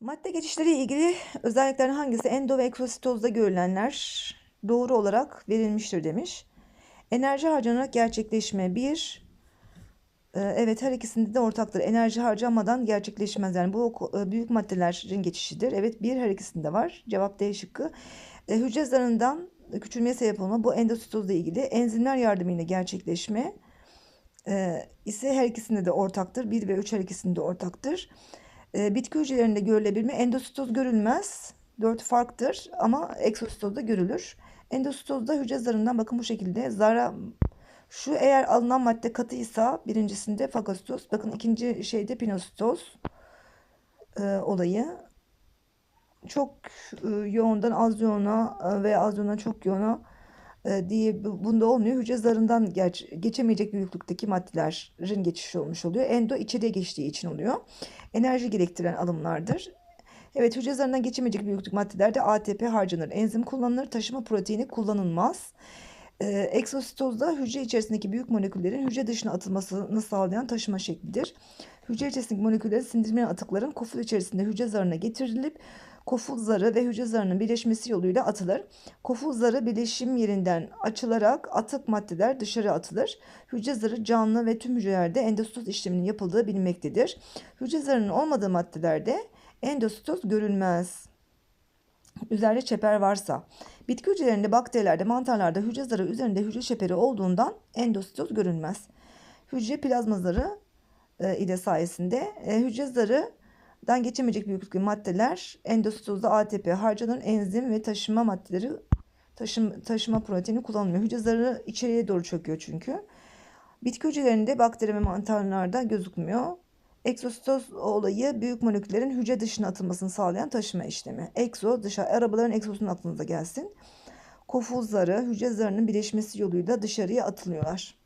Madde geçişleri ilgili özelliklerin hangisi endo ve eksositozda görülenler doğru olarak verilmiştir demiş. Enerji harcanarak gerçekleşme 1. Evet her ikisinde de ortaktır. Enerji harcamadan gerçekleşmez. Yani bu e, büyük maddelerin geçişidir. Evet bir her ikisinde var. Cevap D şıkkı. E, hücre zarından küçülmeye sebep olma bu endositozla ilgili enzimler yardımıyla gerçekleşme e, ise her ikisinde de ortaktır. 1 ve 3 her ikisinde de ortaktır. E, bitki hücrelerinde görülebilme endositoz görülmez. 4 farktır ama eksositozda görülür. Endositozda hücre zarından bakın bu şekilde zara şu eğer alınan madde katıysa birincisinde fagositoz bakın ikinci şeyde pinositoz e, olayı çok e, yoğundan az yoğuna e, veya az yoğundan çok yoğuna diye bu- bunda olmuyor. Hücre zarından geç, geçemeyecek büyüklükteki maddelerin geçişi olmuş oluyor. Endo içeriye geçtiği için oluyor. Enerji gerektiren alımlardır. Evet hücre zarından geçemeyecek büyüklük maddelerde ATP harcanır. Enzim kullanılır. Taşıma proteini kullanılmaz. Ee, eksositozda hücre içerisindeki büyük moleküllerin hücre dışına atılmasını sağlayan taşıma şeklidir. Hücre içerisindeki moleküllerin sindirmeyen atıkların koful içerisinde hücre zarına getirilip koful zarı ve hücre zarının birleşmesi yoluyla atılır. Koful zarı birleşim yerinden açılarak atık maddeler dışarı atılır. Hücre zarı canlı ve tüm hücrelerde endositoz işleminin yapıldığı bilinmektedir. Hücre zarının olmadığı maddelerde endositoz görülmez. Üzerinde çeper varsa. Bitki hücrelerinde, bakterilerde, mantarlarda hücre zarı üzerinde hücre çeperi olduğundan endositoz görülmez. Hücre plazma zarı e, ile sayesinde e, hücre zarıdan geçemeyecek büyüklükte maddeler endositozda ATP harcanan enzim ve taşıma maddeleri taşım, taşıma proteini kullanılmıyor. Hücre zarı içeriye doğru çöküyor çünkü. Bitki hücrelerinde bakteri ve mantarlarda gözükmüyor. Eksositoz olayı büyük moleküllerin hücre dışına atılmasını sağlayan taşıma işlemi. Ekso dışarı arabaların egzosunun aklınıza gelsin. Koful zarı hücre zarının birleşmesi yoluyla dışarıya atılıyorlar.